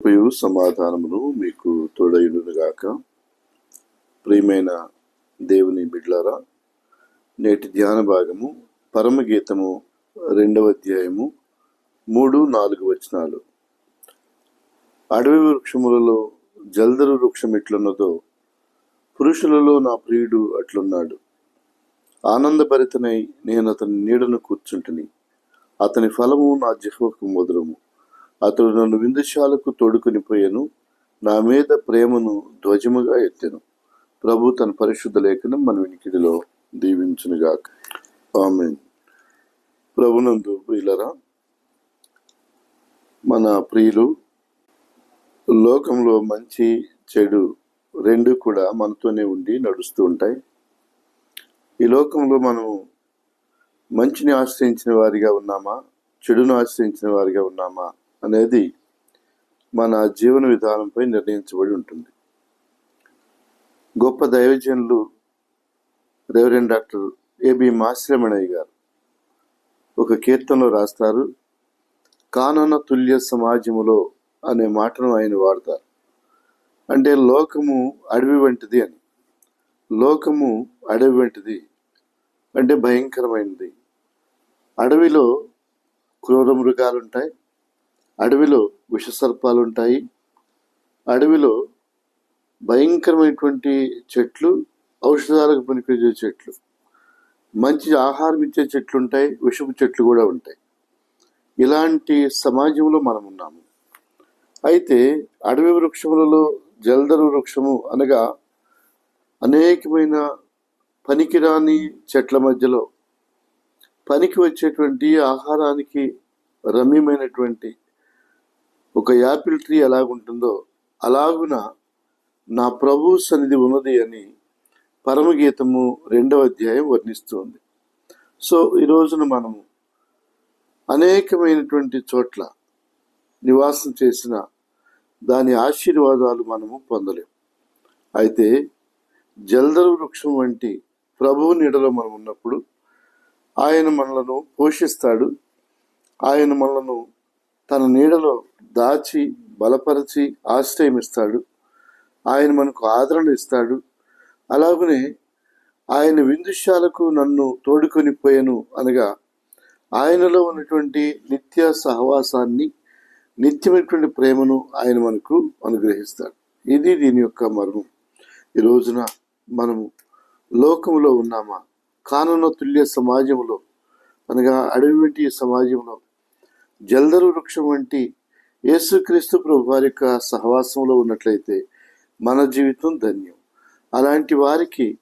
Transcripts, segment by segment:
కృపయు సమాధానమును మీకు తోడైడునుగాక ప్రియమైన దేవుని బిడ్లారా నేటి ధ్యాన భాగము పరమగీతము రెండవ అధ్యాయము మూడు నాలుగు వచనాలు. అడవి వృక్షములలో జల్దరు వృక్షం ఎట్లున్నదో పురుషులలో నా ప్రియుడు అట్లున్నాడు. ఆనందభరితనై నేను అతని నీడను కూర్చుంటుని. అతని ఫలము నా జిహ్వకు మధురము అతడు నన్ను విందుశాలకు తోడుకొని పోయాను. నా మీద ప్రేమను ధ్వజముగా ఎత్తాను. ప్రభు తన పరిశుద్ధ లేఖనం మన వినికిడిలో దీవించునుగా ఆమె ప్రభునందు ప్రియులరా మన ప్రియులు లోకంలో మంచి చెడు రెండు కూడా మనతోనే ఉండి నడుస్తూ ఉంటాయి. ఈ లోకంలో మనం మంచిని ఆశ్రయించిన వారిగా ఉన్నామా చెడును ఆశ్రయించిన వారిగా ఉన్నామా అనేది మన జీవన విధానంపై నిర్ణయించబడి ఉంటుంది. గొప్ప దైవజనులు రెవరెండ్ డాక్టర్ ఏబి మాశ్రమణయ్య గారు ఒక కీర్తనలో రాస్తారు కానన తుల్య సమాజములో అనే మాటను ఆయన వాడతారు. అంటే లోకము అడవి వంటిది అని. లోకము అడవి వంటిది అంటే భయంకరమైనది. అడవిలో క్రూర మృగాలు ఉంటాయి అడవిలో విషసర్పాలు ఉంటాయి అడవిలో భయంకరమైనటువంటి చెట్లు ఔషధాలకు పనికొచ్చే చెట్లు మంచి ఆహారం ఇచ్చే చెట్లు ఉంటాయి విషపు చెట్లు కూడా ఉంటాయి. ఇలాంటి సమాజంలో మనం ఉన్నాము అయితే అడవి వృక్షములలో జలధర వృక్షము అనగా అనేకమైన పనికిరాని చెట్ల మధ్యలో పనికి వచ్చేటువంటి ఆహారానికి రమ్యమైనటువంటి ఒక యాపిల్ ట్రీ ఎలాగుంటుందో అలాగున నా ప్రభు సన్నిధి ఉన్నది అని పరమగీతము రెండవ అధ్యాయం వర్ణిస్తుంది సో ఈ రోజున మనము అనేకమైనటువంటి చోట్ల నివాసం చేసిన దాని ఆశీర్వాదాలు మనము పొందలేం. అయితే జల్దరు వృక్షం వంటి ప్రభువు నీడలో మనం ఉన్నప్పుడు ఆయన మనలను పోషిస్తాడు. ఆయన మనలను తన నీడలో దాచి బలపరిచి ఆశ్రయం ఇస్తాడు ఆయన మనకు ఆదరణ ఇస్తాడు. అలాగనే ఆయన విందుశాలకు నన్ను తోడుకొని పోయాను అనగా ఆయనలో ఉన్నటువంటి నిత్య సహవాసాన్ని నిత్యమైనటువంటి ప్రేమను ఆయన మనకు అనుగ్రహిస్తాడు. ఇది దీని యొక్క మర్మం. ఈ రోజున మనము లోకంలో ఉన్నామా? కానున్న తుల్య సమాజంలో అనగా అడవి వంటి సమాజంలో జల్దరు వృక్షం వంటి యేసుక్రీస్తు ప్రభు వారి యొక్క సహవాసంలో ఉన్నట్లయితే మన జీవితం ధన్యం. అలాంటి వారికి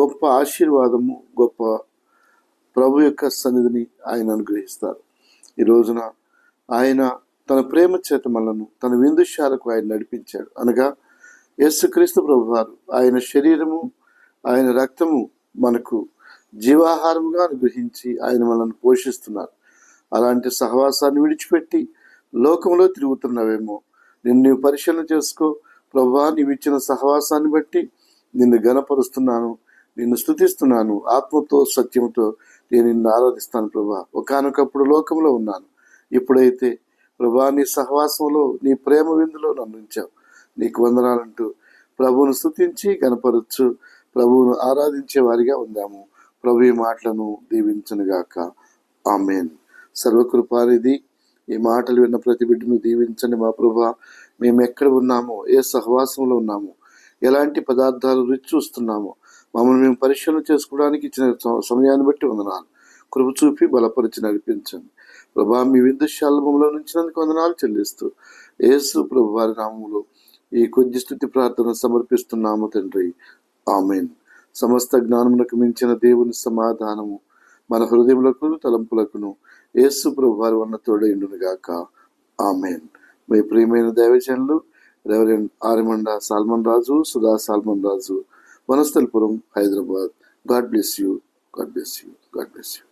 గొప్ప ఆశీర్వాదము గొప్ప ప్రభు యొక్క సన్నిధిని ఆయన అనుగ్రహిస్తారు. ఈ రోజున ఆయన తన ప్రేమ చేత మనను తన విందుశాలకు ఆయన నడిపించాడు. అనగా యేసుక్రీస్తు ప్రభువారు ఆయన శరీరము ఆయన రక్తము మనకు జీవాహారముగా అనుగ్రహించి ఆయన మనల్ని పోషిస్తున్నారు. అలాంటి సహవాసాన్ని విడిచిపెట్టి లోకంలో తిరుగుతున్నావేమో. నిన్ను పరిశీలన చేసుకో. ప్రభా నీవిచ్చిన సహవాసాన్ని బట్టి నిన్ను గణపరుస్తున్నాను నిన్ను స్థుతిస్తున్నాను ఆత్మతో సత్యంతో నేను నిన్ను ఆరాధిస్తాను ప్రభా. ఒకనొకప్పుడు లోకంలో ఉన్నాను. ఇప్పుడైతే ప్రభా నీ సహవాసంలో నీ ప్రేమ విందులో నన్ను ఉంచావు. నీకు వందనాలంటూ ప్రభువును స్థుతించి గణపరచు ప్రభువును ఆరాధించే వారిగా ఉందాము. ప్రభు ఈ మాటలను దీవించనుగాక. ఆమెన్. సర్వకృపానిధి. ఈ మాటలు విన్న ప్రతి బిడ్డను దీవించండి మా ప్రభా. మేము ఎక్కడ ఉన్నామో ఏ సహవాసంలో ఉన్నామో ఎలాంటి పదార్థాలు రుచి చూస్తున్నామో మమ్మల్ని మేము పరిశీలన చేసుకోవడానికి ఇచ్చిన సమయాన్ని బట్టి వందనాలు. కృప చూపి బలపరిచి నడిపించండి. ప్రభా మీ విందుశాల మమ్మల్ని నుంచినందుకు వందనాలు చెల్లిస్తూ యేసు ప్రభు వారి నామంలో ఈ కొద్ది స్థుతి ప్రార్థన సమర్పిస్తున్నాము తండ్రి. ఆమెన్. సమస్త జ్ఞానమునకు మించిన దేవుని సమాధానము. మన హృదయములకు తలంపులకును యేసు ప్రభు వారి వన్న తోడైండునుగాక ఆమెన్. మీ ప్రియమైన దైవజనులు reverend Arimanda Solomon Raju Sudha Solomon Raju Vanasthalipuram Hyderabad. God bless you God bless you God bless you